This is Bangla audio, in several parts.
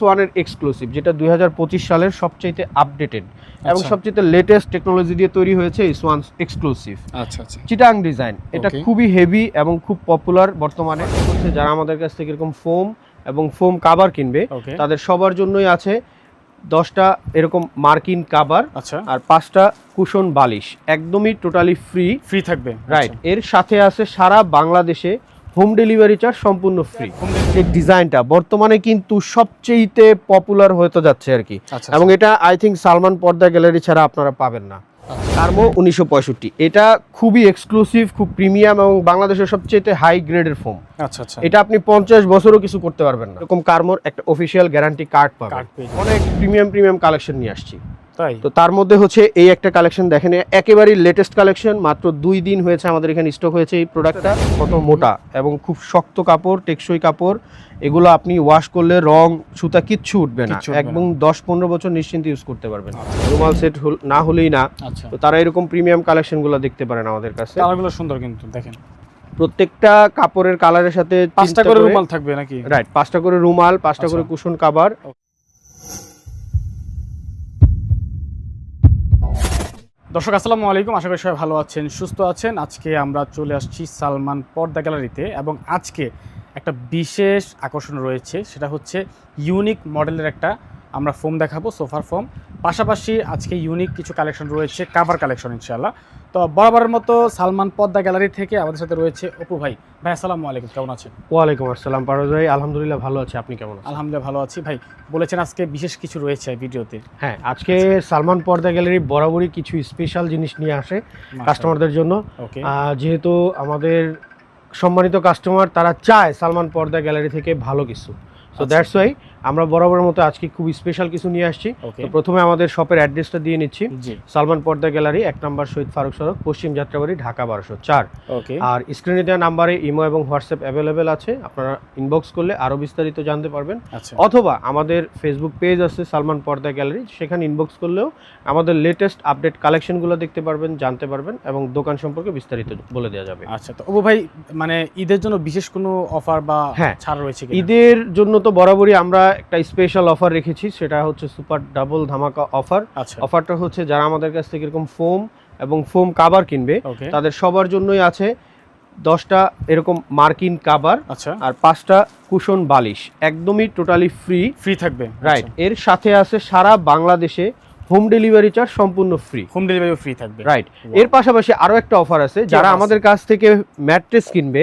সোয়ানের এক্সক্লুসিভ যেটা দুই সালের সবচাইতে আপডেটেড এবং আচ্ছা। সবচাইতে লেটেস্ট টেকনোলজি দিয়ে তৈরি হয়েছে এই সোয়ান এক্সক্লুসিভ আচ্ছা আচ্ছা। চিটাং ডিজাইন এটা খুবই হেভি এবং খুব পপুলার বর্তমানে। হচ্ছে যারা আমাদের কাছ থেকে এরকম ফোম এবং ফোম কাভার কিনবে তাদের সবার জন্যই আছে দশটা এরকম মার্কিন কাভার আচ্ছা। আর পাঁচটা কুশন বালিশ একদমই টোটালি ফ্রি ফ্রি থাকবে। রাইট এর সাথে আছে সারা বাংলাদেশে হোম ডেলিভারি চার্জ সম্পূর্ণ ফ্রি। এই ডিজাইনটা বর্তমানে কিন্তু সবচেয়েতে পপুলার হতে যাচ্ছে আর কি। আচ্ছা এবং এটা আই থিঙ্ক সালমান পর্দা গ্যালারি ছাড়া আপনারা পাবেন না। কার্মো উনিশশো পঁয়ষট্টি। এটা খুবই এক্সক্লুসিভ খুব প্রিমিয়াম এবং বাংলাদেশের সবচেয়ে হাই গ্রেডের ফোম আচ্ছা আচ্ছা। এটা আপনি পঞ্চাশ বছরও কিছু করতে পারবেন না। এরকম কার্মোর একটা অফিসিয়াল গ্যারান্টি কার্ড পাবেন। অনেক প্রিমিয়াম প্রিমিয়াম কালেকশন নিয়ে আসছি। তাই? তো তার মধ্যে হচ্ছে এই একটা কালেকশন দেখেন একেবারেই লেটেস্ট কালেকশন মাত্র দুই দিন হয়েছে আমাদের এখানে স্টক হয়েছে এই প্রোডাক্টটা কত মোটা এবং খুব শক্ত কাপড় টেকসই কাপড় এগুলো আপনি ওয়াশ করলে রং সুতা কিচ্ছু উঠবে না। একদম দশ পনেরো বছর নিশ্চিন্তে ইউজ করতে পারবেন। রুমাল সেট না হলেই না। আচ্ছা। তো তারা এরকম প্রিমিয়াম কালেকশনগুলো দেখতে পারেন আমাদের কাছে। কালারগুলো সুন্দর কিন্তু দেখেন। প্রত্যেকটা কাপড়ের কালারের সাথে পাঁচটা করে রুমাল থাকবে নাকি? রাইট পাঁচটা করে রুমাল পাঁচটা করে আচ্ছা। কুশন কাভার দর্শক, আসসালামু আলাইকুম। আশা করি সবাই ভালো আছেন, সুস্থ আছেন। আজকে আমরা চলে আসছি সালমান পর্দা গ্যালারিতে এবং আজকে একটা বিশেষ আকর্ষণ রয়েছে, সেটা হচ্ছে ইউনিক মডেলের একটা আমরা ফোম দেখাবো সোফার ফোম পাশাপাশি আজকে ইউনিক কিছু কালেকশন রয়েছে কাভার কালেকশন ইনশাআল্লাহ। তো বরাবরের মতো সালমান পর্দা গ্যালারি থেকে আমাদের সাথে রয়েছে অপু ভাই। ভাই আসসালামু আলাইকুম কেমন আছেন? ওয়ালাইকুম আসসালাম পারোজ ভাই। আলহামদুলিল্লাহ ভালো আছি আপনি কেমন আলহামদুলিল্লাহ ভালো আছি। ভাই বলেছেন আজকে বিশেষ কিছু রয়েছে ভিডিওতে। হ্যাঁ আজকে সালমান পর্দা গ্যালারি বরাবরই কিছু স্পেশাল জিনিস নিয়ে আসে কাস্টমারদের জন্য। যেহেতু আমাদের সম্মানিত কাস্টমার তারা চায় সালমান পর্দা গ্যালারি থেকে ভালো কিছু। সো আচ্ছা। দ্যাটস ওয়াই আমরা বরাবরের মতো আজকে খুব স্পেশাল কিছু নিয়ে আসছি। তো প্রথমে আমাদের শপের অ্যাড্রেসটা দিয়ে নিচ্ছি। সালমান পর্দা গ্যালারি এক নম্বর শহীদ ফারুক সড়ক পশ্চিম যাত্রাবাড়ি ঢাকা বারোশো চার। আর স্ক্রিনে দেওয়া নাম্বারে ইমো এবং হোয়াটসঅ্যাপ অ্যাভেলেবেল আছে। আপনারা ইনবক্স করলে আরও বিস্তারিত জানতে পারবেন। আচ্ছা। অথবা আমাদের ফেসবুক পেজ আছে সালমান পর্দা গ্যালারি। সেখানে ইনবক্স করলেও আমাদের লেটেস্ট আপডেট কালেকশনগুলো দেখতে পারবেন জানতে পারবেন এবং দোকান সম্পর্কে বিস্তারিত বলে দেওয়া যাবে। আচ্ছা তো অবু ভাই মানে ঈদের জন্য বিশেষ কোনো অফার বা হ্যাঁ। ছাড় রয়েছে ঈদের জন্য তো বরাবরই আমরা একটা স্পেশাল অফার রেখেছি সেটা হচ্ছে সুপার ডাবল ধামাকা অফার আচ্ছা। অফারটা হচ্ছে যারা আমাদের কাছ থেকে এরকম ফোম এবং ফোম কাবার কিনবে তাদের সবার জন্যই আছে দশটা এরকম মার্কিন কাবার আচ্ছা। আর পাঁচটা কুশন বালিশ একদমই টোটালি ফ্রি ফ্রি থাকবে। রাইট এর সাথে আছে সারা বাংলাদেশে হোম ডেলিভারি চার্জ সম্পূর্ণ ফ্রি হোম ডেলিভারি ফ্রি থাকবে। রাইট এর পাশাপাশি আরও একটা অফার আছে যারা আমাদের কাছ থেকে ম্যাট্রেস কিনবে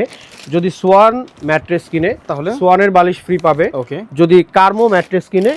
যদি সোয়ান ম্যাট্রেস কিনে তাহলে? সোয়ানের বালিশ ফ্রি পাবে। ওকে যদি কার্মো ম্যাট্রেস কিনে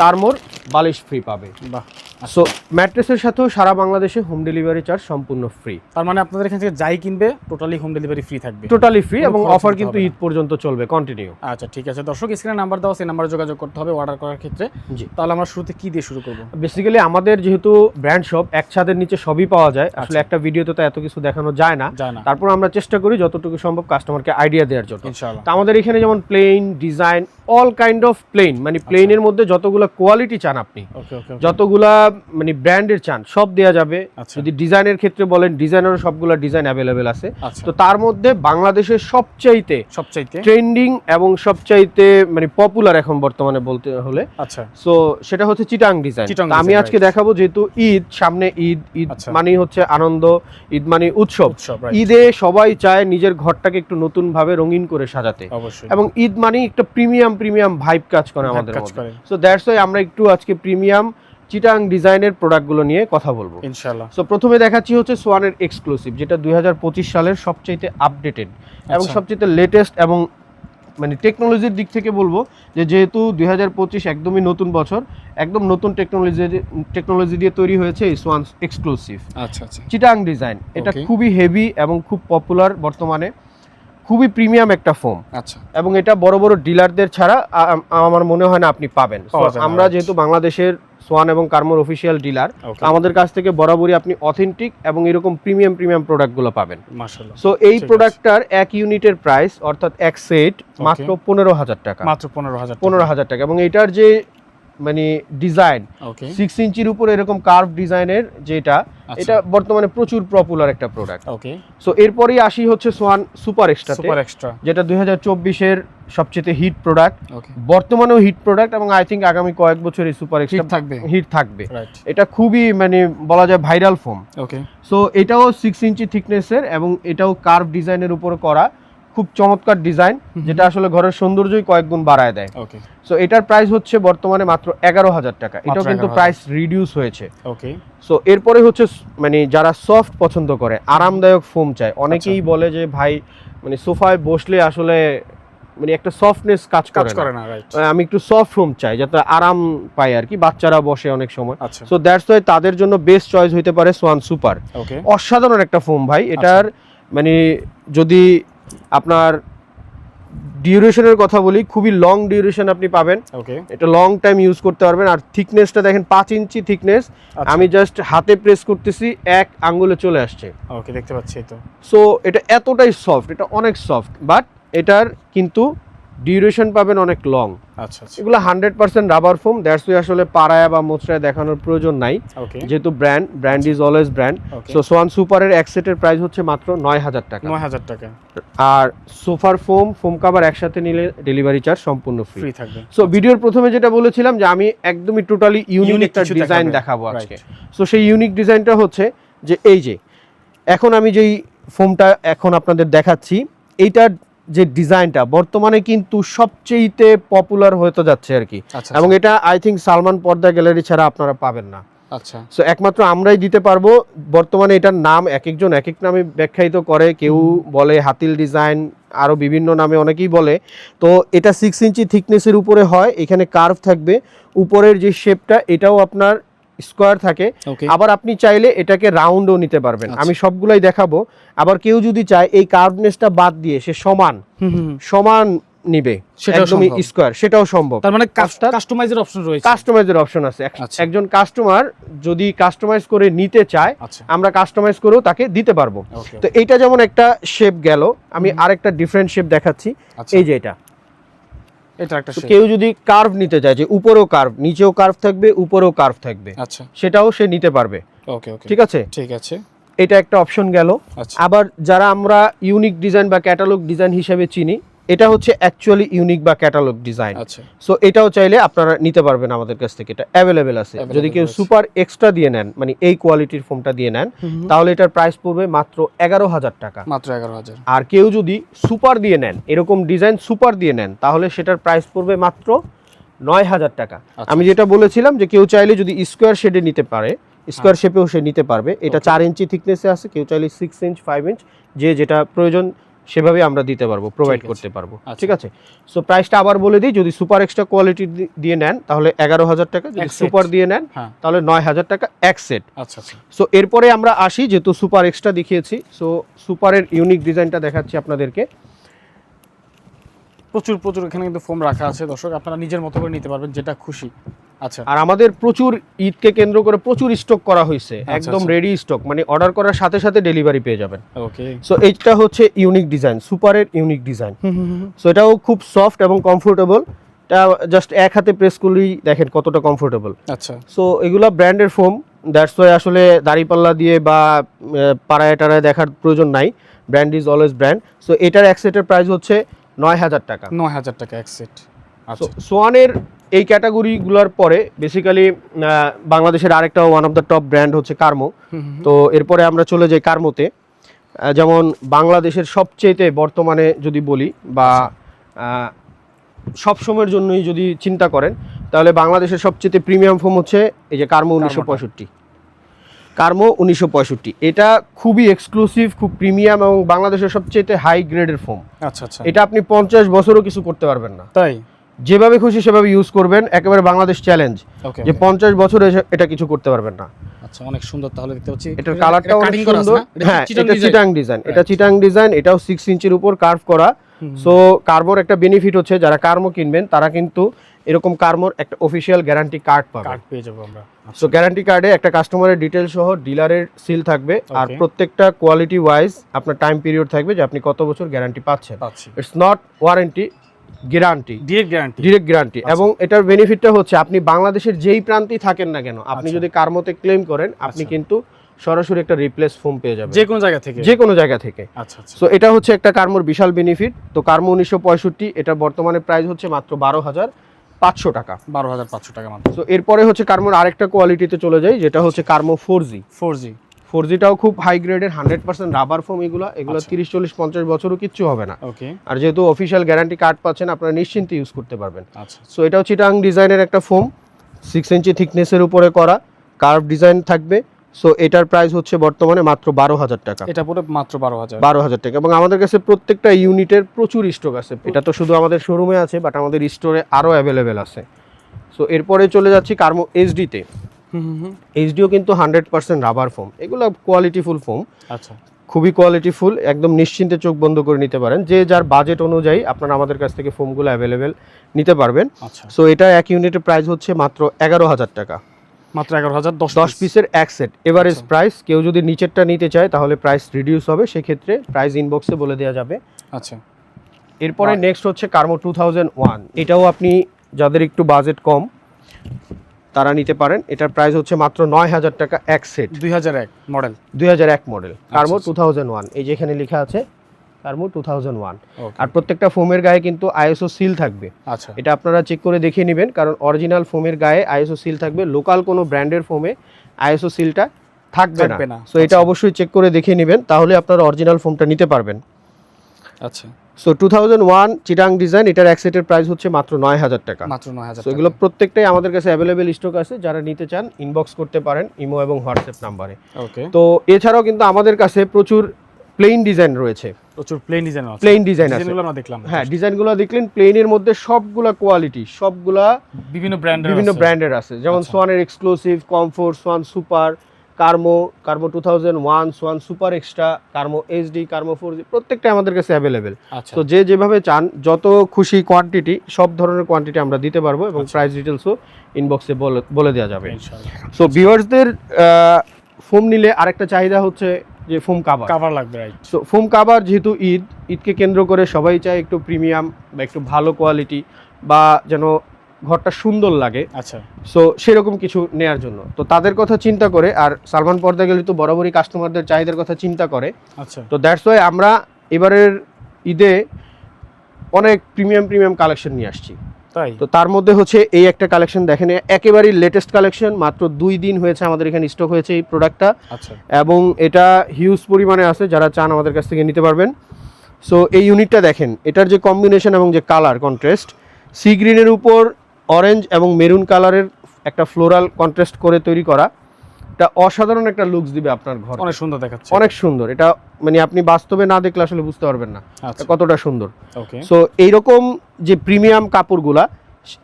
কার্মোর বালিশ ফ্রি পাবে। বাহ। সো ম্যাট্রেসের সাথেও সারা বাংলাদেশে হোম ডেলিভারি চার্জ সম্পূর্ণ ফ্রি তার মানে আপনাদের এখান থেকে যাই কিনবে টোটালি হোম ডেলিভারি ফ্রি থাকবে। টোটালি ফ্রি এবং অফার কিন্তু ঈদ পর্যন্ত চলবে কন্টিনিউ আচ্ছা ঠিক আছে। দর্শক স্ক্রিনে নাম্বার দাও সেই নাম্বারে যোগাযোগ করতে হবে অর্ডার করার ক্ষেত্রে। জি। তাহলে আমরা শুরুতে কি দিয়ে শুরু করব? বেসিক্যালি আমাদের যেহেতু ব্র্যান্ড শপ এক ছাদের নিচে সবই পাওয়া যায়। আসলে আচ্ছা। একটা ভিডিওতে তো এত কিছু দেখানো যায় না। তারপর আমরা চেষ্টা করি যতটুকু সম্ভব কাস্টমারকে আইডিয়া দেওয়ার জন্য। ইনশাআল্লাহ। তো আমাদের এখানে যেমন plain design all kind of plain মানে প্লেনের মধ্যে যতগুলো কোয়ালিটি চান আপনি। যতগুলা মানে ব্র্যান্ডের চান সব দেওয়া যাবে। আচ্ছা। যদি ডিজাইনের ক্ষেত্রে বলেন ডিজাইনেরও সবগুলো ডিজাইন অ্যাভেলেবেল আছে। আচ্ছা। তো তার মধ্যে বাংলাদেশের সবচাইতে সবচাইতে? ট্রেন্ডিং এবং সবচাইতে মানে পপুলার এখন বর্তমানে বলতে হলে। আচ্ছা। সো সেটা হচ্ছে চিটাং ডিজাইন আমি আজকে দেখাবো যেহেতু ঈদ সামনে ঈদ ঈদ আচ্ছা। মানেই হচ্ছে আনন্দ ঈদ মানে উৎসব। ঈদে সবাই চায় নিজের ঘরটাকে একটু নতুন ভাবে রঙিন করে সাজাতে। এবং ঈদ মানেই একটা প্রিমিয়াম প্রিমিয়াম ভাইব কাজ করে আমাদের মধ্যে। সো দ্যাটস ওয়াই আমরা একটু আজকে প্রিমিয়াম চিটাং ডিজাইনের প্রোডাক্টগুলো নিয়ে কথা বলব। ইনশাআল্লাহ। সো প্রথমে দেখাচ্ছি হচ্ছে সোয়ানের এক্সক্লুসিভ যেটা দু হাজার পঁচিশ সালের সবচাইতে আপডেটেড এবং আচ্ছা। সবচাইতে লেটেস্ট এবং মানে টেকনোলজির দিক থেকে বলব যে যেহেতু দু হাজার পঁচিশ একদমই নতুন বছর একদম নতুন টেকনোলজি টেকনোলজি দিয়ে তৈরি হয়েছে এই সোয়ান এক্সক্লুসিভ আচ্ছা আচ্ছা। চিটাং ডিজাইন এটা খুবই হেভি এবং খুব পপুলার বর্তমানে। খুবই প্রিমিয়াম একটা ফোম আচ্ছা। এবং এটা বড় বড় ডিলারদের ছাড়া আমার মনে হয় না আপনি পাবেন। আমরা যেহেতু বাংলাদেশের সোয়ান এবং কার্মোর অফিসিয়াল ডিলার আমাদের কাছ থেকে বরাবরই আপনি অথেন্টিক এবং এরকম প্রিমিয়াম প্রিমিয়াম প্রোডাক্টগুলো পাবেন। সো এই প্রোডাক্টটার এক ইউনিটের প্রাইস অর্থাৎ এক সেট মাত্র পনেরো হাজার টাকা। মাত্র পনেরো হাজার পনেরো হাজার টাকা। এবং এটার যে মানে ডিজাইন। সিক্স ইঞ্চির উপরে এরকম কার্ভ ডিজাইনের যেটা আচ্ছা। এটা বর্তমানে প্রচুর পপুলার একটা প্রোডাক্ট ওকে সো এরপরেই আসি হচ্ছে সোয়ান সুপার এক্সট্রাতে সুপার এক্সট্রা যেটা দুই হাজার চব্বিশের সবচেয়ে হিট প্রোডাক্ট বর্তমানেও হিট প্রোডাক্ট এবং আই থিঙ্ক আগামী কয়েক বছর এই সুপার এক্সট্রা থাকবে। হিট থাকবে। এটা খুবই মানে বলা যায় ভাইরাল ফোম ওকে সো এটাও সিক্স ইঞ্চি থিকনেসের এবং এটাও কার্ভ ডিজাইনের উপর করা। খুব চমৎকার ডিজাইন যেটা আসলে ঘরের সৌন্দর্যই কয়েক গুণ বাড়ায় দেয়। ওকে। সো এটার প্রাইস হচ্ছে বর্তমানে মাত্র এগারো হাজার টাকা। এটাও কিন্তু প্রাইস রিডিউস হয়েছে। ওকে। সো এরপরে হচ্ছে মানে যারা সফট পছন্দ করে আরামদায়ক ফোম চায় অনেকেই আচ্ছা। বলে যে ভাই মানে সোফায় বসলে আসলে মানে একটা সফটনেস কাজ কাজ করে না। না রাইট আহ, আমি একটু সফট ফোম চাই যাতে আরাম পাই আর কি বাচ্চারা বসে অনেক সময়। আচ্ছা। সো দ্যাটস ওয়াই তাদের জন্য বেস্ট চয়েস হইতে পারে সোয়ান সুপার ওকে। অসাধারণ একটা ফোম ভাই। এটার মানে যদি আপনার ডিউরেশনের কথা বলি খুবই লং ডিউরেশন আপনি পাবেন। ওকে এটা লং টাইম ইউজ করতে পারবেন। আর থিকনেসটা দেখেন পাঁচ ইঞ্চি থিকনেস আচ্ছা। আমি জাস্ট হাতে প্রেস করতেছি এক আঙ্গুলে চলে আসছে। ওকে দেখতে পাচ্ছি তো। সো এটা এতটাই সফট এটা অনেক সফট বাট এটার কিন্তু ডিউরেশন পাবেন অনেক লং আচ্ছা আচ্ছা। এগুলো hundred percent rubber foam that's ওই আসলে পাড়ায় বা মোচড়ায় দেখানোর প্রয়োজন নাই। যেহেতু brand brand is always brand so swan সুপারের এক সেটের প্রাইস হচ্ছে মাত্র নয় হাজার টাকা। নয় হাজার টাকা। আর সোফার ফোম ফোম কাভার একসাথে নিলে ডেলিভারি চার্জ সম্পূর্ণ ফ্রি থাকবে। সো ভিডিওর প্রথমে যেটা বলেছিলাম যে আমি একদমই টোটালি ইউনিক একটা ডিজাইন দেখাবো আজকে. সো সেই ইউনিক ডিজাইনটা হচ্ছে যে এই যে এখন আমি যেই ফোমটা এখন আপনাদের দেখাচ্ছি এইটার যে ডিজাইনটা বর্তমানে কিন্তু সবচেয়েতে পপুলার হতে যাচ্ছে আর কি। আচ্ছা এবং এটা আই থিঙ্ক সালমান পর্দা গ্যালারি ছাড়া আপনারা পাবেন না। আচ্ছা। সো একমাত্র আমরাই দিতে পারব। বর্তমানে এটার নাম এক একজন এক এক নামে ব্যাখ্যায়িত করে। কেউ বলে হাতিল ডিজাইন আরও বিভিন্ন নামে অনেকেই বলে। তো এটা সিক্স ইঞ্চি থিকনেসের উপরে হয়। এখানে কার্ভ থাকবে। উপরের যে শেপটা এটাও আপনার স্কোয়ার থাকে আবার আপনি চাইলে এটাকে রাউন্ডও নিতে পারবেন। আচ্ছা। আমি সবগুলাই দেখাবো। আবার কেউ যদি চায় এই কার্ভনেসটা বাদ দিয়ে সে সমান সমান নিবে একদমই স্কোয়ার সেটাও সম্ভব। তার মানে কাস্টমাইজের অপশন রয়েছে। কাস্টমাইজের অপশন আছে। আচ্ছা। একজন কাস্টমার যদি কাস্টমাইজ করে নিতে চায় আচ্ছা। আমরা কাস্টমাইজ করেও তাকে দিতে পারব। তো এইটা যেমন একটা শেপ গেল আমি আরেকটা ডিফারেন্ট শেপ দেখাচ্ছি। এই যে এটা। এটা একটা কেউ যদি কার্ভ নিতে চায় যে উপরেও কার্ভ নিচেও কার্ভ থাকবে উপরেও কার্ভ থাকবে আচ্ছা। সেটাও সে নিতে পারবে। ওকে ওকে ঠিক আছে? ঠিক আছে। এটা একটা অপশন গেল। আচ্ছা। আবার যারা আমরা ইউনিক ডিজাইন বা ক্যাটালগ ডিজাইন হিসেবে চিনি এটা হচ্ছে অ্যাকচুয়ালি ইউনিক বা ক্যাটালগ ডিজাইন সো এটাও চাইলে আপনারা নিতে পারবেন আমাদের কাছ থেকে। এটা অ্যাভেলেবেল আছে। যদি কেউ সুপার এক্সট্রা দিয়ে নেন মানে এই কোয়ালিটির ফোনটা দিয়ে নেন তাহলে এটার প্রাইস পড়বে মাত্র এগারো হাজার টাকা। মাত্র এগারো হাজার। আর কেউ যদি সুপার দিয়ে নেন এরকম ডিজাইন সুপার দিয়ে নেন তাহলে সেটার প্রাইস পড়বে মাত্র নয় হাজার টাকা। আচ্ছা। আমি যেটা বলেছিলাম যে কেউ চাইলে যদি স্কোয়ার শেডে নিতে পারে স্কোয়ার শেপেও সে নিতে পারবে। এটা চার ইঞ্চি থিকনেসে আছে কেউ চাইলে সিক্স ইঞ্চ ফাইভ ইঞ্চ যে যেটা প্রয়োজন সেভাবে আমরা দিতে পারব প্রোভাইড করতে পারব। আচ্ছা। ঠিক আছে? সো প্রাইসটা আবার বলে দিই যদি সুপার এক্সট্রা কোয়ালিটি দিয়ে নেন তাহলে এগারো হাজার টাকা যদি সুপার দিয়ে নেন হ্যাঁ। তাহলে নয় হাজার টাকা এক সেট আচ্ছা আচ্ছা। সো এরপরে আমরা আসি যেহেতু সুপার এক্সট্রা দেখিয়েছি সো সুপারের ইউনিক ডিজাইনটা দেখাচ্ছি আপনাদেরকে। প্রচুর প্রচুর এখানে কিন্তু ফোম রাখা আছে। দর্শক আপনারা নিজের মতো করে নিতে পারবেন যেটা খুশি। আচ্ছা। আর আমাদের প্রচুর ঈদকে কেন্দ্র করে প্রচুর স্টক করা হয়েছে। একদম আচ্ছা। রেডি স্টক মানে অর্ডার করার সাথে সাথে ডেলিভারি পেয়ে যাবেন। ওকে সো এইটা হচ্ছে ইউনিক ডিজাইন সুপারের ইউনিক ডিজাইন সো এটাও খুব সফট এবং কমফোর্টেবল এটা জাস্ট এক হাতে প্রেস করলেই দেখেন কতটা কমফোর্টেবল আচ্ছা। সো এগুলা ব্র্যান্ডের ফোম দ্যাটস ওয়াই আসলে দাড়িপাল্লা দিয়ে বা পাড়ায় টাড়ায় দেখার প্রয়োজন নাই। Brand is always brand so এটার এক সেটের প্রাইস হচ্ছে নয় হাজার টাকা। নয় হাজার টাকা এক সেট। আচ্ছা। সোয়ানের এই ক্যাটাগরিগুলোর পরে বেসিক্যালি বাংলাদেশের আরেকটা one of the top brand হচ্ছে কার্মো তো এরপরে আমরা চলে যাই কার্মোতে যেমন বাংলাদেশের সবচেয়েতে বর্তমানে যদি বলি বা আহ, সব সময়ের জন্যই যদি চিন্তা করেন তাহলে বাংলাদেশের সবচেয়ে প্রিমিয়াম ফোম হচ্ছে এই যে কার্মো উনিশশো পঁয়ষট্টি। কার্মো উনিশশো পঁয়ষট্টি। এটা খুবই এক্সক্লুসিভ খুব প্রিমিয়াম এবং বাংলাদেশের সবচেয়ে হাই গ্রেডের ফোম আচ্ছা আচ্ছা। এটা আপনি পঞ্চাশ বছরও কিছু করতে পারবেন না। তাই? যেভাবে খুশি সেভাবে ইউজ করবেন একেবারে বাংলাদেশ চ্যালেঞ্জ যে পঞ্চাশ বছরে এটা কিছু করতে পারবেন না। আচ্ছা অনেক সুন্দর তাহলে দেখতে পাচ্ছি। এটার কালারটা অনেক কাটিং করা আছে সুন্দর। হ্যাঁ এটা চিটাং ডিজাইন এটা চিটাং ডিজাইন এটাও সিক্স ইঞ্চির উপর কার্ভ করা। সো কার্বোর একটা বেনিফিট হচ্ছে যারা কার্মো কিনবেন তারা কিন্তু এরকম কার্মোর একটা অফিসিয়াল গ্যারান্টি কার্ড পাবে। কার্ড পেয়ে যাব আমরা। সো গ্যারান্টি কার্ডে একটা কাস্টমারের ডিটেল সহ ডিলারের সিল থাকবে আর প্রত্যেকটা কোয়ালিটি ওয়াইজ আপনার টাইম পিরিয়ড থাকবে যে আপনি কত বছর গ্যারান্টি পাচ্ছেন। পাচ্ছি। It's not warranty guarantee direct guarantee direct guarantee আচ্ছা। এবং এটার বেনিফিটটা হচ্ছে আপনি বাংলাদেশের যেই প্রান্তেই থাকেন না কেন আপনি আচ্ছা। যদি কার্মোতে ক্লেম করেন আপনি আচ্ছা। কিন্তু সরাসরি একটা রিপ্লেস ফোম পেয়ে যাবেন। যে কোনো জায়গা থেকে। যে কোনো জায়গা থেকে। আচ্ছা আচ্ছা। সো এটা হচ্ছে একটা কার্মোর বিশাল বেনিফিট তো কার্মো উনিশশো পঁয়ষট্টি এটা বর্তমানে প্রাইস হচ্ছে মাত্র বারো হাজার। পাঁচশো টাকা। বারো হাজার পাঁচশো টাকা মাত্র। সো এরপরে হচ্ছে কার্মোর আরেকটা কোয়ালিটিতে চলে যায় যেটা হচ্ছে Karmo four G four G four জিটাও খুব হাই গ্রেডের হান্ড্রেড পার্সেন্ট রাবার ফোম এগুলো এগুলো আচ্ছা। তিরিশ চল্লিশ পঞ্চাশ বছরও কিচ্ছু হবে না। ওকে আর যেহেতু অফিসিয়াল গ্যারান্টি কার্ড পাচ্ছেন আপনারা নিশ্চিন্তে ইউজ করতে পারবেন। আচ্ছা। সো এটাও চিটাং ডিজাইনের একটা ফোম সিক্স ইঞ্চি থিকনেসের উপরে করা। কার্ভ ডিজাইন থাকবে। সো এটার প্রাইস হচ্ছে বর্তমানে মাত্র বারো হাজার টাকা। এটা পুরো মাত্র বারো হাজার। বারো হাজার টাকা। এবং আমাদের কাছে প্রত্যেকটা ইউনিটের প্রচুর স্টক আছে। এটা তো শুধু আমাদের শোরুমে আছে বাট আমাদের স্টোরে আরও অ্যাভেলেবেল আছে। সো এরপরে চলে যাচ্ছি কার্মো এইচডিতে হুম হুম হুম। এইচডিও কিন্তু হান্ড্রেড পার্সেন্ট রাবার ফোম এগুলো কোয়ালিটিফুল ফোম আচ্ছা। খুবই কোয়ালিটিফুল একদম নিশ্চিন্তে চোখ বন্ধ করে নিতে পারেন। যে যার বাজেট অনুযায়ী আপনারা আমাদের কাছ থেকে ফোমগুলো অ্যাভেলেবেল নিতে পারবেন। আচ্ছা। সো এটা এক ইউনিটের প্রাইস হচ্ছে মাত্র এগারো হাজার টাকা। মাত্র এগারো হাজার দশ দশ পিসের এক সেট এভারেজ। প্রাইস কেউ যদি নিচেরটা নিতে চায় তাহলে প্রাইস রিডিউস হবে। সেক্ষেত্রে প্রাইস ইনবক্সে বলে দেওয়া যাবে। আচ্ছা। এরপরে নেক্সট হচ্ছে কার্মো টু থাউজেন্ড ওয়ান এটাও আপনি যাদের একটু বাজেট কম তারা নিতে পারেন। এটার প্রাইস হচ্ছে মাত্র নয় হাজার টাকা এক সেট দুই হাজার এক মডেল দুই হাজার এক মডেল কার্মো। টু থাউজেন্ড ওয়ান এই যেখানে লেখা আছে কার্মো টু থাউজেন্ড ওয়ান আর প্রত্যেকটা ফোমের গায়ে কিন্তু আইএসও সিল থাকবে। আচ্ছা। এটা আপনারা চেক করে দেখে নেবেন কারণ অরিজিনাল ফোমের গায়ে আইএসও সিল থাকবে। লোকাল কোনো ব্র্যান্ডের ফোমে আইএসও সিলটা থাকবে না। সো এটা আচ্ছা। অবশ্যই চেক করে দেখে নেবেন তাহলে আপনারা অরিজিনাল ফোমটা নিতে পারবেন। আচ্ছা। সো টু থাউজেন্ড ওয়ান চিটাং ডিজাইন এটার এক সেটের প্রাইস হচ্ছে মাত্র নয় হাজার টাকা। মাত্র নয় হাজার সো এগুলো প্রত্যেকটাই আমাদের কাছে অ্যাভেলেবেল স্টক আছে। যারা নিতে চান ইনবক্স করতে পারেন ইমো এবং হোয়াটসঅ্যাপ নাম্বারে। ওকে তো এছাড়াও কিন্তু আমাদের কাছে প্রচুর প্লেন ডিজাইন রয়েছে। প্রচুর প্লেন ডিজাইন আছে। প্লেন ডিজাইন আছে। ডিজাইনগুলো আমরা দেখলাম। হ্যাঁ ডিজাইনগুলো দেখলেন প্লেনের মধ্যে সবগুলা কোয়ালিটি সবগুলা বিভিন্ন ব্র্যান্ডের বিভিন্ন ব্র্যান্ডের আছে। যেমন। সোয়ানের exclusive comfort Swan super কার্মো কার্মো two thousand one Swan super extra কার্মো HD কার্মো four প্রত্যেকটা আমাদের কাছে অ্যাভেলেবেল আচ্ছা। তো যে যেভাবে চান যত খুশি কোয়ান্টিটি সব ধরনের কোয়ান্টিটি আমরা দিতে পারব এবং। প্রাইস ডিটেলসও ইনবক্সে বলে দেওয়া যাবে। ইনশাআল্লাহ সো ভিউয়ার্সদের ফোম নিলে আরেকটা চাহিদা হচ্ছে যে ফোম কাভার কাভার লাগবে রাইট সো ফোম কাভার যেহেতু ঈদ ঈদকে কেন্দ্র করে সবাই চায় একটু প্রিমিয়াম বা একটু ভালো কোয়ালিটি বা যেন ঘরটা সুন্দর লাগে। আচ্ছা। সো সেরকম কিছু নেয়ার জন্য। তো তাদের কথা চিন্তা করে আর সালমান পর্দা গেলে তো বরাবরই কাস্টমারদের চাহিদার কথা চিন্তা করে। আচ্ছা। তো দ্যাটস ওয়াই আমরা এবারের ঈদে অনেক প্রিমিয়াম প্রিমিয়াম কালেকশন নিয়ে আসছি। তাই? তো তার মধ্যে হচ্ছে এই একটা কালেকশন দেখেন একেবারেই লেটেস্ট কালেকশন মাত্র দুই দিন হয়েছে আমাদের এখানে স্টক হয়েছে এই প্রোডাক্টটা আচ্ছা। এবং এটা হিউজ পরিমাণে আছে যারা চান আমাদের কাছ থেকে নিতে পারবেন। সো এই ইউনিটটা দেখেন এটার যে কম্বিনেশন এবং যে কালার কন্ট্রাস্ট সি গ্রিনের উপর অরেঞ্জ এবং মেরুন কালারের একটা ফ্লোরাল কন্ট্রাস্ট করে তৈরি করা। এটা অসাধারণ একটা লুকস দিবে আপনার ঘর। অনেক সুন্দর দেখাচ্ছে। অনেক সুন্দর। এটা মানে আপনি বাস্তবে না দেখলে আসলে বুঝতে পারবেন না। আচ্ছা। কতটা সুন্দর। ওকে। সো এইরকম যে প্রিমিয়াম কাপড়গুলা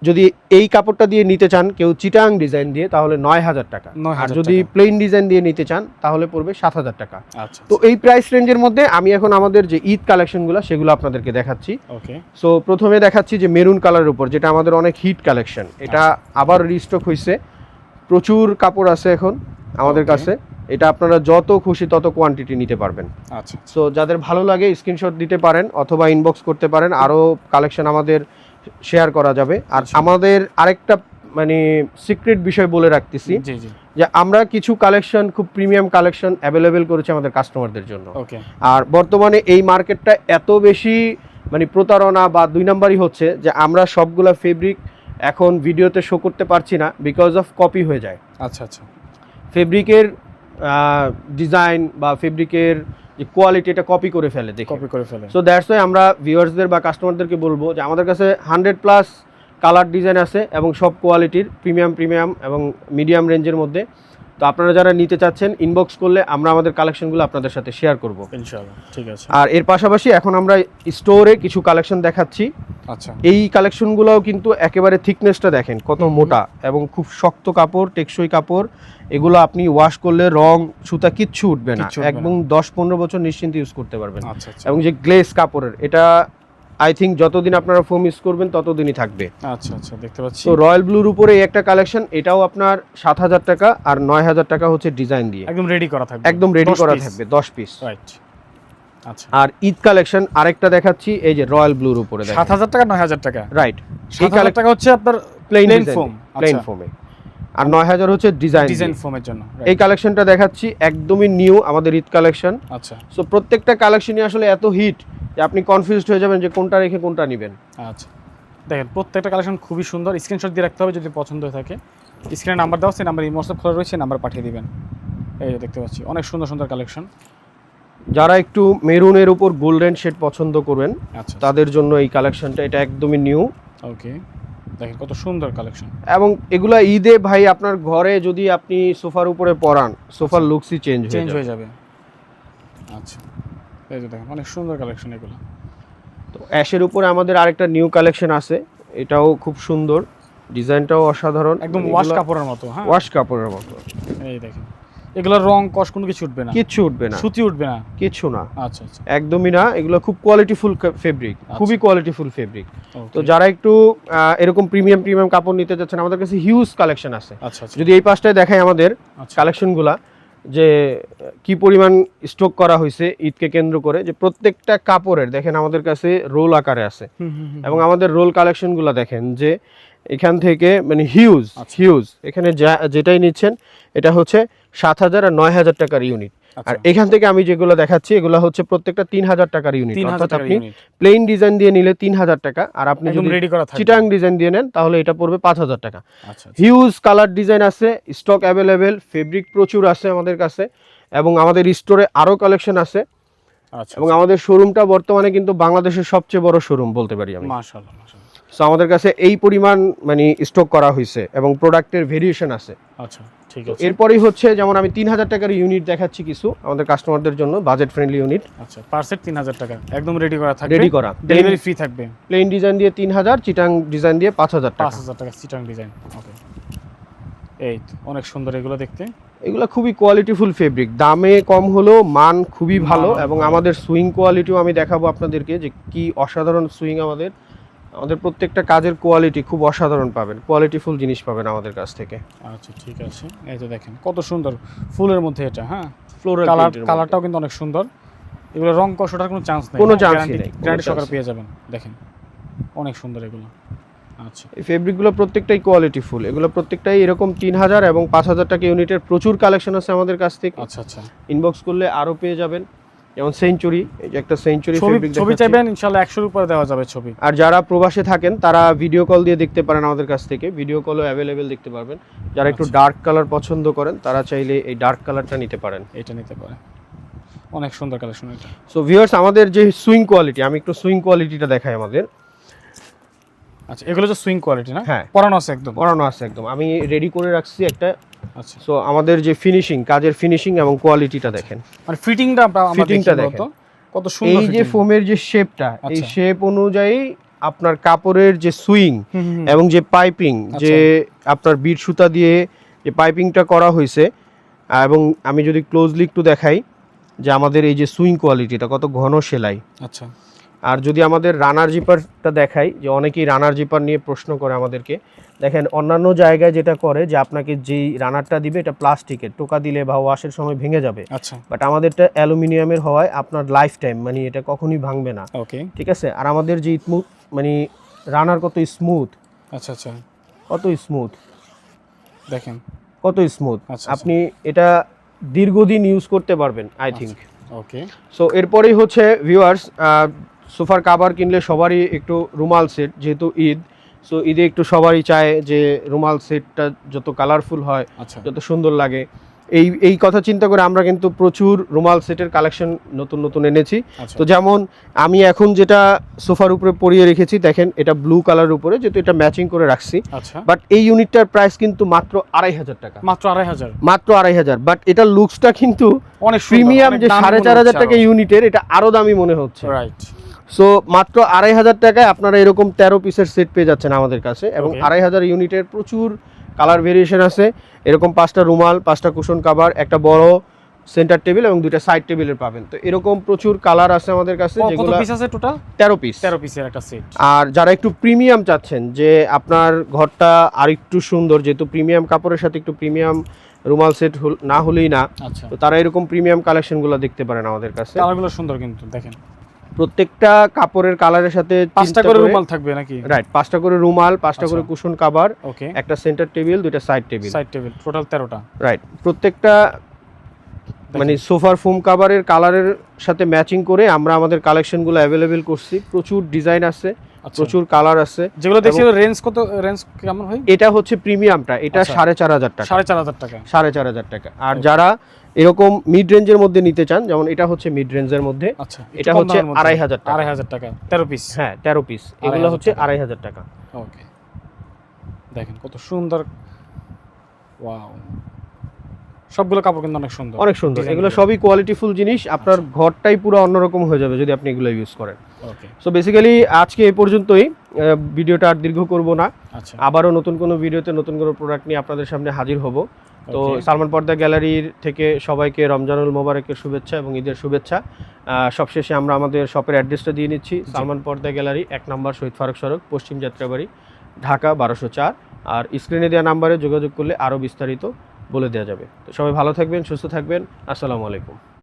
যদি এই কাপড়টা দিয়ে নিতে চান কেউ চিটাং ডিজাইন দিয়ে তাহলে নয় হাজার টাকা। আর যদি প্লেন ডিজাইন দিয়ে নিতে চান তাহলে পড়বে সাত হাজার টাকা। আচ্ছা তো এই প্রাইস রেঞ্জের মধ্যে আমি এখন আমাদের যে ঈদ কালেকশনগুলো সেগুলো আপনাদেরকে দেখাচ্ছি। ওকে। সো প্রথমে দেখাচ্ছি যে মেরুন কালারের উপর যেটা আমাদের অনেক হিট কালেকশন এটা আবার রিস্টক হয়েছে প্রচুর কাপড় আছে এখন। আমাদের কাছে। এটা আপনারা যত খুশি তত কোয়ান্টিটি নিতে পারবেন। আচ্ছা সো যাদের ভালো লাগে স্ক্রিনশট দিতে পারেন অথবা ইনবক্স করতে পারেন আরও কালেকশন আমাদের শেয়ার করা যাবে। আর আচ্ছা। আমাদের আরেকটা মানে সিক্রেট বিষয় বলে রাখতেছি জি জি। যে আমরা কিছু কালেকশন খুব প্রিমিয়াম কালেকশন অ্যাভেলেবেল করেছি আমাদের কাস্টমারদের জন্য। ওকে আর বর্তমানে এই মার্কেটটা এত বেশি মানে প্রতারণা বা দুই নাম্বারই হচ্ছে যে আমরা সবগুলা ফেব্রিক এখন ভিডিওতে শো করতে পারছি না বিকজ অফ কপি হয়ে যায়। আচ্ছা আচ্ছা। ফেব্রিকের ডিজাইন বা ফেব্রিকের যে কোয়ালিটি এটা কপি করে ফেলে দেখি। কপি করে ফেলে। সো দ্যাটস ওয়াই আমরা ভিউয়ার্সদের বা কাস্টমারদেরকে বলব যে আমাদের কাছে হান্ড্রেড প্লাস কালার ডিজাইন আছে এবং সব কোয়ালিটির প্রিমিয়াম প্রিমিয়াম এবং মিডিয়াম রেঞ্জের মধ্যে। তো আপনারা যারা নিতে চাচ্ছেন ইনবক্স করলে আমরা আমাদের কালেকশনগুলো আপনাদের সাথে শেয়ার করব। ইনশাআল্লাহ ঠিক আছে। আর এর পাশাপাশি এখন আমরা স্টোরে কিছু কালেকশন দেখাচ্ছি। আচ্ছা। এই কালেকশনগুলোও কিন্তু একেবারে থিকনেসটা দেখেন কত মোটা এবং খুব শক্ত কাপড় টেকসই কাপড়। এগুলো আপনি ওয়াশ করলে রং সুতা কিচ্ছু উঠবে না। একদম দশ পনেরো বছর নিশ্চিন্তে ইউজ করতে পারবেন। আচ্ছা আচ্ছা। এবং যে গ্লেস কাপড়ের এটা আই থিঙ্ক যতদিন আপনারা ফোম ইউজ করবেন ততদিনই থাকবে। আচ্ছা আচ্ছা দেখতে পাচ্ছি। তো রয়্যাল ব্লুর উপরে এই একটা কালেকশন এটাও আপনার সাত হাজার টাকা আর নয় হাজার টাকা হচ্ছে ডিজাইন দিয়ে। একদম রেডি করা থাকবে। একদম রেডি করা থাকবে দশ পিস রাইট আচ্ছা। আর ঈদ কালেকশন আরেকটা দেখাচ্ছি এই যে রয়্যাল ব্লুর উপরে সাত হাজার টাকা নয় হাজার টাকা? রাইট সাত হাজার টাকা হচ্ছে আপনার প্লেন foam, প্লেন। ফোমে আর নয় হাজার হচ্ছে ডিজাইন ডিজাইন ফোমের জন্য এই কালেকশনটা দেখাচ্ছি একদমই নিউ আমাদের ঈদ কালেকশন আচ্ছা। সো প্রত্যেকটা কালেকশনই আসলে এত হিট যে আপনি কনফিউজড হয়ে যাবেন যে কোনটা রেখে কোনটা নেবেন। আচ্ছা। দেখেন প্রত্যেকটা কালেকশন খুবই সুন্দর। স্ক্রিনশট দিয়ে রাখতে হবে যদি পছন্দ হয়ে থাকে। স্ক্রিনে নাম্বার দেওয়া সেই নাম্বার ইমোসব খোলা রয়েছে নাম্বার পাঠিয়ে দিবেন। এই যে দেখতে পাচ্ছি অনেক সুন্দর সুন্দর কালেকশন যারা একটু মেরুনের উপর গোল্ডেন শেড পছন্দ করবেন আচ্ছা। তাদের জন্য এই কালেকশনটা এটা একদমই নিউ ওকে দেখেন কত সুন্দর কালেকশন। এবং এগুলা ঈদে ভাই আপনার ঘরে যদি আপনি সোফার উপরে পরান সোফার লুকসই চেঞ্জ চেঞ্জ হয়ে যাবে। হয়ে যাবে। আচ্ছা। এই যে দেখেন অনেক সুন্দর কালেকশন এগুলো। তো অ্যাশের উপরে আমাদের আরেকটা নিউ কালেকশন আছে এটাও খুব সুন্দর। ডিজাইনটাও অসাধারণ। একদম ওয়াশ কাপড়ের মতো হ্যাঁ। ওয়াশ কাপড়ের মতো। এই দেখেন। এগুলোর রং কষ কোনো কিছু উঠবে না। কিচ্ছু উঠবে না। সুতি উঠবে না। কিচ্ছু না। আচ্ছা আচ্ছা। একদমই না এগুলো খুব কোয়ালিটিফুল ফেব্রিক খুবই কোয়ালিটিফুল ফেব্রিক তো যারা একটু এরকম প্রিমিয়াম প্রিমিয়াম কাপড় নিতে যাচ্ছেন আমাদের কাছে হিউজ কালেকশন আছে। আচ্ছা আচ্ছা। যদি এই পাশটায় দেখাই আমাদের আচ্ছা। কালেকশনগুলা যে কি পরিমাণ স্টক করা হয়েছে ঈদকে কেন্দ্র করে যে প্রত্যেকটা কাপড়ের দেখেন আমাদের কাছে রোল আকারে আছে। এবং আমাদের রোল কালেকশনগুলো দেখেন যে এখান থেকে মানে হিউজ আচ্ছা। হিউজ এখানে যা যেটাই নিচ্ছেন এটা হচ্ছে সাত হাজার আর নয় হাজার টাকার ইউনিট আচ্ছা, আর এখান থেকে আমি যেগুলো দেখাচ্ছি এগুলো হচ্ছে প্রত্যেকটা তিন হাজার টাকার ইউনিট অর্থাৎ আপনি প্লেন ডিজাইন দিয়ে নিলে তিন হাজার টাকা আর আপনি যদি চিটাং ডিজাইন দিয়ে নেন তাহলে এটা পড়বে পাঁচ হাজার টাকা। আচ্ছা আচ্ছা, হিউজ কালার ডিজাইন আছে স্টক অ্যাভেলেবেল ফেব্রিক প্রচুর আছে আমাদের কাছে এবং আমাদের স্টোরে আরও কালেকশন আছে। আচ্ছা এবং আমাদের শোরুমটা বর্তমানে কিন্তু বাংলাদেশের সবচেয়ে বড় শোরুম বলতে পারি আমি। সো আমাদের কাছে এই পরিমাণ মানে স্টক করা হয়েছে এবং প্রোডাক্টের ভেরিয়েশন আছে। আচ্ছা। এরপরেই হচ্ছে যেমন আমি তিন হাজার টাকার ইউনিট দেখাচ্ছি কিছু আমাদের কাস্টমারদের জন্য বাজেট ফ্রেন্ডলি ইউনিট আচ্ছা পার সেট তিন হাজার টাকা একদম রেডি করা থাকবে। রেডি করা। ডেলিভারি ফ্রি থাকবে। প্লেন ডিজাইন দিয়ে তিন হাজার চিটাং ডিজাইন দিয়ে পাঁচ হাজার পাঁচ টাকা হাজার টাকা সিটাং ডিজাইন ওকে এই অনেক সুন্দর এগুলো দেখতে। এগুলো খুবই কোয়ালিটিফুল ফেব্রিক দামে কম হলেও মান খুবই ভালো এবং আমাদের সুইং কোয়ালিটিও আমি দেখাবো আপনাদেরকে যে কি অসাধারণ সুইং আমাদের। আমাদের প্রত্যেকটা কাজের কোয়ালিটি খুব অসাধারণ পাবেন। কোয়ালিটিফুল জিনিস পাবেন আমাদের কাছ থেকে। আচ্ছা ঠিক আছে। এই তো দেখেন কত সুন্দর ফুলের মধ্যে এটা হ্যাঁ? ফ্লোরাল কালার কালারটাও কিন্তু অনেক সুন্দর। এগুলো রং কষাটার কোনো চান্স নেই। কোনো ই নেই, গ্যারান্টি সহকারে পেয়ে যাবেন। দেখেন অনেক সুন্দর এগুলো। আচ্ছা। এই ফেব্রিকগুলো প্রত্যেকটাই কোয়ালিটিফুল এগুলো প্রত্যেকটাই এরকম তিন হাজার এবং পাঁচ হাজার টাকা ইউনিটের প্রচুর কালেকশন আছে আমাদের কাছ থেকে। আচ্ছা আচ্ছা। ইনবক্স করলে আরও পেয়ে যাবেন। যেমন সেঞ্চুরি এই যে একটা সেঞ্চুরি ছবি চাইবেন ইনশাল্লাহ একশোর উপরে দেওয়া যাবে ছবি। আর যারা প্রবাসে থাকেন তারা ভিডিও কল দিয়ে দেখতে পারেন আমাদের কাছ থেকে। ভিডিও কলও অ্যাভেলেবেল দেখতে পারবেন। যারা একটু আচ্ছা। ডার্ক কালার পছন্দ করেন তারা চাইলে এই ডার্ক কালারটা নিতে পারেন। এটা নিতে পারে। অনেক সুন্দর কালেকশন এটা। সো ভিউয়ার্স আমাদের যে সুইং কোয়ালিটি আমি একটু সুইং কোয়ালিটিটা দেখাই আমাদের। আচ্ছা এগুলো যে সুইং কোয়ালিটি না? হ্যাঁ। পরানো আছে একদম। পরানো আছে একদম। আমি রেডি করে রাখছি একটা আচ্ছা সো আমাদের যে ফিনিশিং কাজের ফিনিশিং এবং কোয়ালিটিটা দেখেন মানে ফিটিংটা Fittingটা দেখেন। কত সুন্দর এই যে ফোমের যে শেপটা এই আচ্ছা। শেপ অনুযায়ী আপনার কাপড়ের যে সুইং। এবং যে পাইপিং আচ্ছা। যে আপনার বিট সুতা দিয়ে যে পাইপিংটা করা হয়েছে এবং আমি যদি ক্লোজলি একটু দেখাই যে আমাদের এই যে সুইং কোয়ালিটিটা কত ঘন সেলাই আচ্ছা আর যদি আমাদের রানার জিপারটা দেখাই যে অনেকেই রানার জিপার নিয়ে প্রশ্ন করে আমাদেরকে দেখেন অন্যান্য জায়গায় যেটা করে যে আপনাকে যেই রানারটা দিবে এটা প্লাস্টিকের টোকা দিলে বা ওয়াশের সময় ভেঙে যাবে। আচ্ছা। বাট আমাদেরটা অ্যালুমিনিয়ামের হওয়ায় আপনার লাইফ টাইম মানে এটা কখনোই ভাঙবে না। ওকে ঠিক আছে? আর আমাদের যে স্মুথ মানে রানার কত স্মুথ আচ্ছা আচ্ছা। কত স্মুথ দেখেন। কত স্মুথ আচ্ছা, আপনি এটা দীর্ঘদিন ইউজ করতে পারবেন আই আচ্ছা। থিঙ্ক ওকে সো এরপরেই হচ্ছে ভিউয়ার্স সোফার কাভার কিনলে সবারই একটু রুমাল সেট যেহেতু ঈদ সো ঈদে একটু সবারই চায় যে রুমাল সেটটা যত কালারফুল হয় আচ্ছা। যত সুন্দর লাগে। এই এই কথা চিন্তা করে আমরা কিন্তু প্রচুর রুমাল সেটের কালেকশন নতুন নতুন এনেছি। আচ্ছা। তো যেমন আমি এখন যেটা সোফার উপরে পরিয়ে রেখেছি দেখেন এটা ব্লু কালার উপরে যেহেতু এটা ম্যাচিং করে রাখছি। আচ্ছা। বাট এই ইউনিটটার প্রাইস কিন্তু মাত্র আড়াই হাজার টাকা। মাত্র আড়াই হাজার। মাত্র আড়াই হাজার। বাট এটা লুকসটা কিন্তু অনেক প্রিমিয়াম যে সাড়ে চার হাজার টাকা ইউনিটের এটা আরও দামি মনে হচ্ছে। রাইট সো মাত্র আড়াই হাজার টাকায় আপনারা এরকম তেরো পিসের সেট পেয়ে যাচ্ছেন আমাদের কাছে এবং আড়াই হাজার ইউনিটের প্রচুর কালার ভেরিয়েশন আছে। এরকম পাঁচটা রুমাল পাঁচটা কুশন কাভার একটা বড় সেন্টার টেবিল এবং দুইটা সাইড টেবিলের পাবেন। তো এরকম প্রচুর কালার আছে আমাদের কাছে যেগুলো পিস আছে টোটাল তেরো পিস তেরো পিসের একটা সেট আর যারা একটু প্রিমিয়াম চাচ্ছেন যে আপনার ঘরটা আর একটু সুন্দর যেহেতু প্রিমিয়াম কাপড়ের সাথে একটু প্রিমিয়াম রুমাল সেট না হলেই না আচ্ছা। তো তারা এরকম প্রিমিয়াম কালেকশনগুলো দেখতে পারেন আমাদের কাছে। কালারগুলো সুন্দর কিন্তু দেখেন। প্রত্যেকটা কাপড়ের কালারের সাথে পাঁচটা করে রুমাল থাকবে নাকি? রাইট পাঁচটা করে রুমাল পাঁচটা করে আচ্ছা। কুশন কাভার ওকে একটা সেন্টার টেবিল দুইটা side table side table total তেরোটা। রাইট প্রত্যেকটা মানে সোফার ফোম কাভারের কালারের সাথে ম্যাচিং করে আমরা আমাদের কালেকশনগুলো অ্যাভেলেবেল করছি। প্রচুর ডিজাইন আছে আচ্ছা। প্রচুর কালার আছে। যেগুলো দেখছি রেঞ্জ কত রেঞ্জ কেমন হয়? এটা হচ্ছে প্রিমিয়ামটা এটা আচ্ছা। সাড়ে চার হাজার টাকা। সাড়ে চার হাজার টাকা। সাড়ে চার হাজার টাকা। আর যারা এরকম মিড রেঞ্জের মধ্যে নিতে চান যেমন এটা হচ্ছে মিড রেঞ্জের মধ্যে আচ্ছা এটা হচ্ছে আড়াই হাজার টাকা। আড়াই হাজার টাকা তেরো পিস হ্যাঁ তেরো পিস এগুলো হচ্ছে। আড়াই হাজার টাকা। ওকে। দেখেন কত সুন্দর। ওয়াও। সবগুলো কাপড় কিন্তু অনেক সুন্দর। অনেক সুন্দর। এগুলো গুলো। সবই কোয়ালিটিফুল জিনিস। আপনার ঘরটাই পুরো অন্যরকম হয়ে যাবে যদি আপনি এগুলো ইউজ করেন। ওকে। সো বেসিক্যালি আজকে এ পর্যন্তই। ভিডিওটা আর দীর্ঘ করব না। আচ্ছা। আবারও নতুন কোনো ভিডিওতে নতুন কোনো প্রোডাক্ট নিয়ে আপনাদের সামনে হাজির হব। তো সালমান পর্দা গ্যালারির থেকে সবাইকে রমজানুল মোবারকের শুভেচ্ছা এবং ঈদের শুভেচ্ছা। সবশেষে আমরা আমাদের শপের অ্যাড্রেসটা দিয়ে নিচ্ছি। সালমান পর্দা গ্যালারি এক নম্বর শহীদ ফারুক সড়ক পশ্চিম যাত্রাবাড়ি ঢাকা বারোশো চার। আর স্ক্রিনে দেওয়া নাম্বারে যোগাযোগ করলে আরও বিস্তারিত বলে দেওয়া যাবে। তো সবাই ভালো থাকবেন সুস্থ থাকবেন। আসসালামু আলাইকুম।